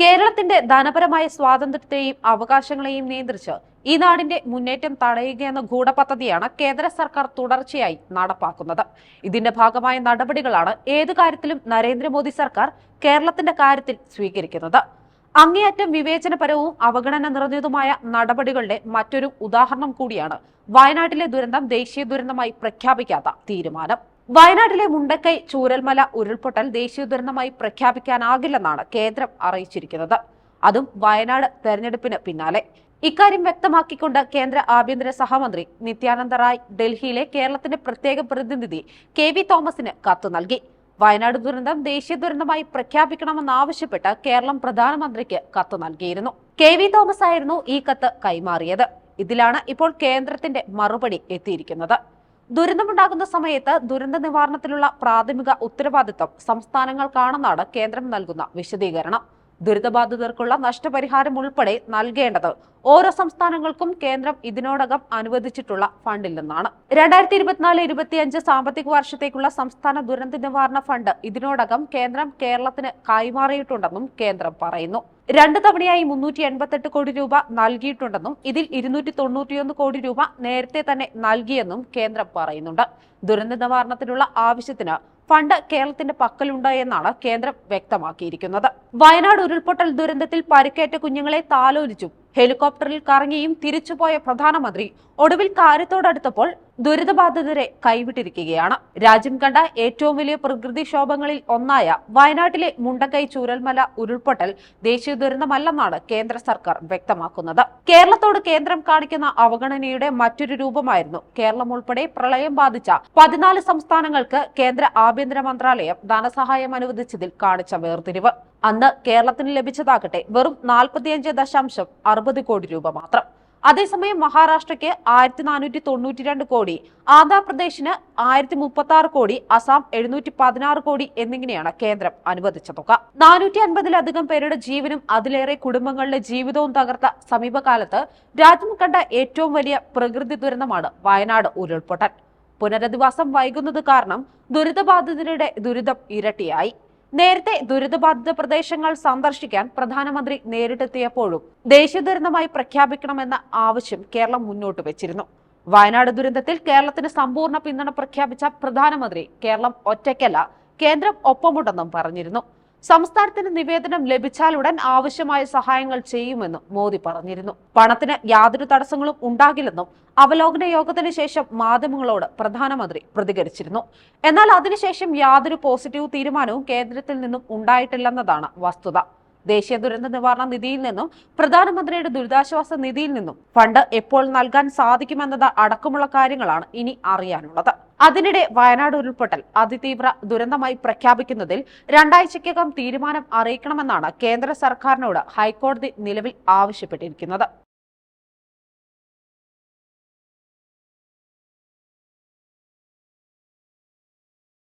കേരളത്തിന്റെ ധനപരമായ സ്വാതന്ത്ര്യത്തെയും അവകാശങ്ങളെയും നിയന്ത്രിച്ച് ഈ നാടിന്റെ മുന്നേറ്റം തടയുകയെന്ന ഗൂഢപദ്ധതിയാണ് കേന്ദ്ര സർക്കാർ തുടർച്ചയായി നടപ്പാക്കുന്നത്. ഇതിന്റെ ഭാഗമായ നടപടികളാണ് ഏതു കാര്യത്തിലും നരേന്ദ്രമോദി സർക്കാർ കേരളത്തിന്റെ കാര്യത്തിൽ സ്വീകരിക്കുന്നത്. അങ്ങേയറ്റം വിവേചനപരവും അവഗണന നിറഞ്ഞതുമായ നടപടികളുടെ മറ്റൊരു ഉദാഹരണം കൂടിയാണ് വയനാട്ടിലെ ദുരന്തം ദേശീയ ദുരന്തമായി പ്രഖ്യാപിക്കാത്ത തീരുമാനം. വയനാട്ടിലെ മുണ്ടക്കൈ ചൂരൽമല ഉരുൾപൊട്ടൽ ദേശീയ ദുരന്തമായി പ്രഖ്യാപിക്കാനാകില്ലെന്നാണ് കേന്ദ്രം അറിയിച്ചിരിക്കുന്നത്. അതും വയനാട് തെരഞ്ഞെടുപ്പിന് പിന്നാലെ. ഇക്കാര്യം വ്യക്തമാക്കിക്കൊണ്ട് കേന്ദ്ര ആഭ്യന്തര സഹമന്ത്രി നിത്യാനന്ദ റായ് ഡൽഹിയിലെ കേരളത്തിന്റെ പ്രത്യേക പ്രതിനിധി കെ വി തോമസിന് കത്ത് നൽകി. വയനാട് ദുരന്തം ദേശീയ ദുരന്തമായി പ്രഖ്യാപിക്കണമെന്നാവശ്യപ്പെട്ട് കേരളം പ്രധാനമന്ത്രിക്ക് കത്ത് നൽകിയിരുന്നു. കെ വി തോമസ് ആയിരുന്നു ഈ കത്ത് കൈമാറിയത്. ഇതിലാണ് ഇപ്പോൾ കേന്ദ്രത്തിന്റെ മറുപടി എത്തിയിരിക്കുന്നത്. ദുരന്തമുണ്ടാകുന്ന സമയത്ത് ദുരന്ത നിവാരണത്തിലുള്ള പ്രാഥമിക ഉത്തരവാദിത്തം സംസ്ഥാനങ്ങൾക്കാണെന്നാണ് കേന്ദ്രം നൽകുന്ന വിശദീകരണം. ദുരിതബാധിതർക്കുള്ള നഷ്ടപരിഹാരം ഉൾപ്പെടെ നൽകേണ്ടത് ഓരോ സംസ്ഥാനങ്ങൾക്കും കേന്ദ്രം ഇതിനോടകം അനുവദിച്ചിട്ടുള്ള ഫണ്ടിൽ നിന്നാണ്. രണ്ടായിരത്തി ഇരുപത്തിനാല് ഇരുപത്തിയഞ്ച് സാമ്പത്തിക വർഷത്തേക്കുള്ള സംസ്ഥാന ദുരന്ത നിവാരണ ഫണ്ട് ഇതിനോടകം കേന്ദ്രം കേരളത്തിന് കൈമാറിയിട്ടുണ്ടെന്നും കേന്ദ്രം പറയുന്നു. രണ്ട് തവണയായി മുന്നൂറ്റി എൺപത്തെട്ട് കോടി രൂപ നൽകിയിട്ടുണ്ടെന്നും ഇതിൽ ഇരുന്നൂറ്റി തൊണ്ണൂറ്റിയൊന്ന് കോടി രൂപ നേരത്തെ തന്നെ നൽകിയെന്നും കേന്ദ്രം പറയുന്നുണ്ട്. ദുരന്ത നിവാരണത്തിനുള്ള ആവശ്യത്തിന് ഫണ്ട് കേരളത്തിന്റെ പക്കലുണ്ട് എന്നാണ് കേന്ദ്രം വ്യക്തമാക്കിയിരിക്കുന്നത്. വയനാട് ഉരുൾപൊട്ടൽ ദുരന്തത്തിൽ പരിക്കേറ്റ കുഞ്ഞുങ്ങളെ താലോലിച്ചും ഹെലികോപ്റ്ററിൽ കറങ്ങിയും തിരിച്ചുപോയ പ്രധാനമന്ത്രി ഒടുവിൽ കാര്യത്തോടടുത്തപ്പോൾ ദുരിതബാധിതരെ കൈവിട്ടിരിക്കുകയാണ്. രാജ്യം കണ്ട ഏറ്റവും വലിയ പ്രകൃതിക്ഷോഭങ്ങളിൽ ഒന്നായ വയനാട്ടിലെ മുണ്ടക്കൈ ചൂരൽമല ഉരുൾപൊട്ടൽ ദേശീയ ദുരന്തമല്ലെന്നാണ് കേന്ദ്ര സർക്കാർ വ്യക്തമാക്കുന്നത്. കേരളത്തോട് കേന്ദ്രം കാണിക്കുന്ന അവഗണനയുടെ മറ്റൊരു രൂപമായിരുന്നു കേരളം ഉൾപ്പെടെ പ്രളയം ബാധിച്ച പതിനാല് സംസ്ഥാനങ്ങൾക്ക് കേന്ദ്ര ആഭ്യന്തര മന്ത്രാലയം ധനസഹായം അനുവദിച്ചതിൽ കാണിച്ച വേർതിരിവ്. അന്ന് കേരളത്തിന് ലഭിച്ചതാകട്ടെ വെറും നാൽപ്പത്തിയഞ്ച് ദശാംശം അറുപത് കോടി രൂപ മാത്രം. അതേസമയം മഹാരാഷ്ട്രയ്ക്ക് ആയിരത്തി നാനൂറ്റി തൊണ്ണൂറ്റി രണ്ട് കോടി ആന്ധ്രാപ്രദേശിന് ആയിരത്തി മുപ്പത്തി ആറ് കോടി അസാം എഴുന്നൂറ്റി പതിനാറ് കോടി എന്നിങ്ങനെയാണ് കേന്ദ്രം അനുവദിച്ച തുക. നാനൂറ്റി അൻപതിലധികം പേരുടെ ജീവനും അതിലേറെ കുടുംബങ്ങളുടെ ജീവിതവും തകർത്ത സമീപകാലത്ത് രാജ്യം കണ്ട ഏറ്റവും വലിയ പ്രകൃതി ദുരന്തമാണ് വയനാട് ഉരുൾപൊട്ടൽ. പുനരധിവാസം വൈകുന്നത് കാരണം ദുരിതബാധിതരുടെ ദുരിതം ഇരട്ടിയായി. നേരത്തെ ദുരിതബാധിത പ്രദേശങ്ങൾ സന്ദർശിക്കാൻ പ്രധാനമന്ത്രി നേരിട്ടെത്തിയപ്പോഴും ദേശീയ ദുരന്തമായി പ്രഖ്യാപിക്കണമെന്ന ആവശ്യം കേരളം മുന്നോട്ട് വെച്ചിരുന്നു. വയനാട് ദുരന്തത്തിൽ കേരളത്തിന് സമ്പൂർണ പിന്തുണ പ്രഖ്യാപിച്ച പ്രധാനമന്ത്രി കേരളം ഒറ്റയ്ക്കല്ല കേന്ദ്രം ഒപ്പമുണ്ടെന്നും പറഞ്ഞിരുന്നു. സംസ്ഥാനത്തിന് നിവേദനം ലഭിച്ചാലുടൻ ആവശ്യമായ സഹായങ്ങൾ ചെയ്യുമെന്നും മോദി പറഞ്ഞിരുന്നു. പണത്തിന് യാതൊരു തടസ്സങ്ങളും ഉണ്ടാകില്ലെന്നും അവലോകന യോഗത്തിന് ശേഷം മാധ്യമങ്ങളോട് പ്രധാനമന്ത്രി പ്രതികരിച്ചിരുന്നു. എന്നാൽ അതിനുശേഷം യാതൊരു പോസിറ്റീവ് തീരുമാനവും കേന്ദ്രത്തിൽ നിന്നും ഉണ്ടായിട്ടില്ലെന്നതാണ് വസ്തുത. ദേശീയ ദുരന്ത നിവാരണ നിധിയിൽ നിന്നും പ്രധാനമന്ത്രിയുടെ ദുരിതാശ്വാസ നിധിയിൽ നിന്നും ഫണ്ട് എപ്പോൾ നൽകാൻ സാധിക്കുമെന്നത് അടക്കമുള്ള കാര്യങ്ങളാണ് ഇനി അറിയാനുള്ളത്. അതിനിടെ വയനാട് ഉരുൾപൊട്ടൽ അതിതീവ്ര ദുരന്തമായി പ്രഖ്യാപിക്കുന്നതിൽ രണ്ടാഴ്ചയ്ക്കകം തീരുമാനം അറിയിക്കണമെന്നാണ് കേന്ദ്ര സർക്കാരിനോട് ഹൈക്കോടതി നിലവിൽ ആവശ്യപ്പെട്ടിരിക്കുന്നത്